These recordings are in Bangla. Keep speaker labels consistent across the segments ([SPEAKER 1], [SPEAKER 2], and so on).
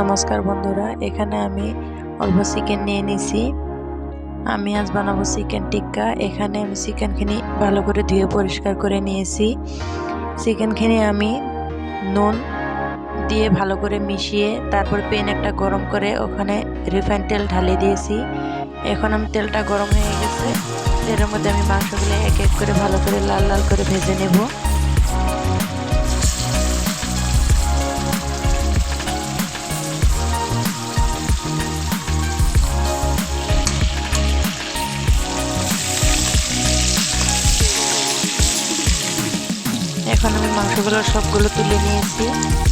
[SPEAKER 1] নমস্কার বন্ধুরা, এখানে আমি অল্প চিকেন নিয়ে নিছি। আমি আজ বানাবো চিকেন টিক্কা। এখানে আমি চিকেনখিনি ভালো করে ধুয়ে পরিষ্কার করে নিয়েছি। চিকেনখিনি আমি নুন দিয়ে ভালো করে মিশিয়ে তারপর পেন একটা গরম করে ওখানে রিফাইন তেল ঢালে দিয়েছি। এখন আমি তেলটা গরম হয়ে গেছে। তেলের মধ্যে আমি মাংসগুলো এক এক করে ভালো করে লাল লাল করে ভেজে নেব। এখন আমি মাংসগুলো সবগুলো তুলে নিয়েছি।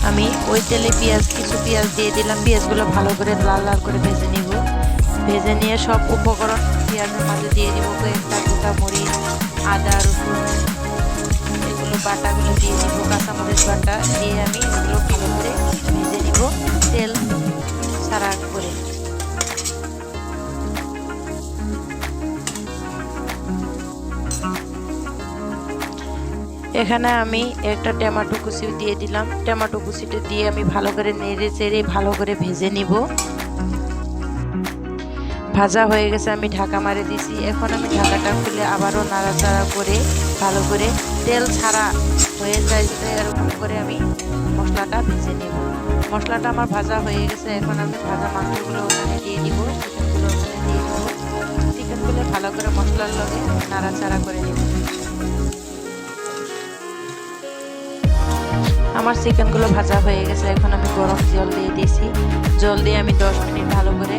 [SPEAKER 1] আমি ওই তেলে পেঁয়াজ, কিছু পেঁয়াজ দিয়ে দিলাম। পেঁয়াজগুলো ভালো করে লাল লাল করে ভেজে নিব। ভেজে নিয়ে সব উপকরণ পেঁয়াজের মাঝে দিয়ে দিব। কয়েকটা গোটা মরিচ, আদা, রসুন, এগুলো বাটাগুলো দিয়ে দিব। কাঁচামরিচ বাটা দিয়ে আমি এগুলো এখানে আমি একটা টমেটো কুচি দিয়ে দিলাম। টমেটো কুচিটা দিয়ে আমি ভালো করে নেড়ে চেড়ে ভালো করে ভেজে নিব। ভাজা হয়ে গেছে, আমি ঢাকা মারে দিছি। এখন আমি ঢাকাটা খুলে আবারও নাড়াচাড়া করে ভালো করে তেল ছাড়া হয়ে যায় এরকম করে আমি মশলাটা ভেজে নেব। মশলাটা আমার ভাজা হয়ে গেছে, এখন আমি ভাজা মাংসগুলো ওখানে দিয়ে দিব, চিকেনগুলো ওখানে দিয়ে দিব। চিকেনগুলো ভালো করে মশলার লগে নাড়াচাড়া করে নেব। আমার চিকেনগুলো ভাজা হয়ে গেছে। এখন আমি গরম জল দিয়ে দিয়েছি। জল দিয়ে আমি দশ মিনিট ভালো করে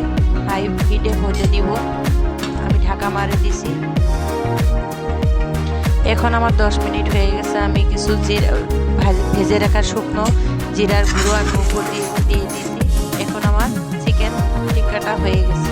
[SPEAKER 1] হাই হিটে হতে দিব আমি ঢাকা মারে দিছি। এখন আমার দশ মিনিট হয়ে গেছে। আমি কিছু জিরা ভেজে রাখা শুকনো জিরার গুঁড়ো আমি উপর দিয়ে দিয়ে দিয়েছি এখন আমার চিকেন টিক্কাটা হয়ে গেছে।